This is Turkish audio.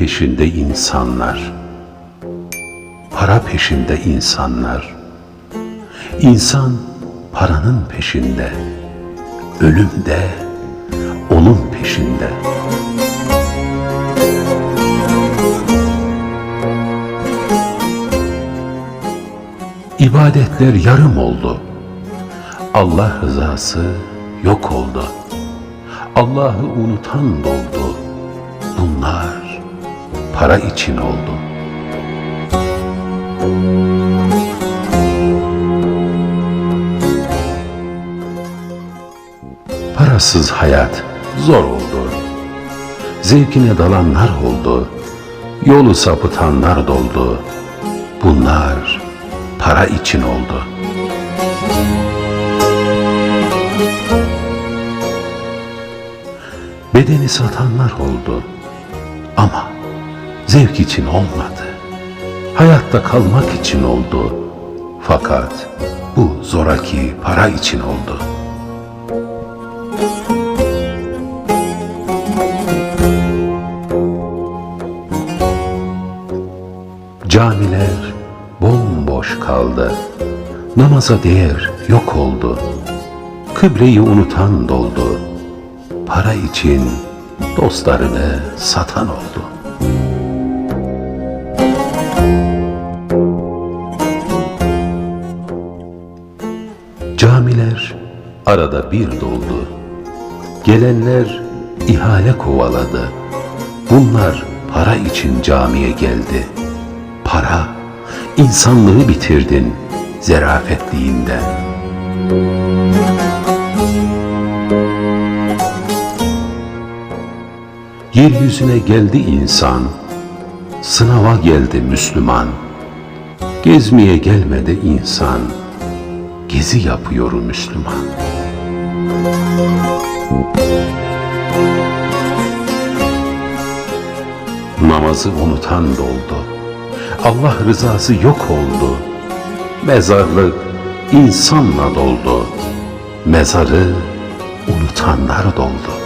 peşinde insanlar. Para peşinde insanlar. İnsan paranın peşinde. Ölüm de onun peşinde. İbadetler yarım oldu. Allah rızası yok oldu. Allah'ı unutan doldu. Para için oldu. Parasız hayat zor oldu. Zevkine dalanlar oldu. Yolu sapıtanlar doldu. Bunlar para için oldu. Bedeni satanlar oldu. Ama zevk için olmadı. Hayatta kalmak için oldu. Fakat bu zoraki para için oldu. Camiler bomboş kaldı. Namaza değer yok oldu. Kıbleyi unutan doldu. Para için dostlarını satan oldu. Camiler arada bir doldu. Gelenler ihale kovaladı. Bunlar para için camiye geldi. Para insanlığı bitirdin zerafetliğinden. Yeryüzüne geldi insan, sınava geldi Müslüman. Gezmeye gelmedi insan, gezi yapıyor Müslüman. Namazı unutan doldu. Allah rızası yok oldu. Mezarlık insanla doldu. Mezarı unutanlar doldu.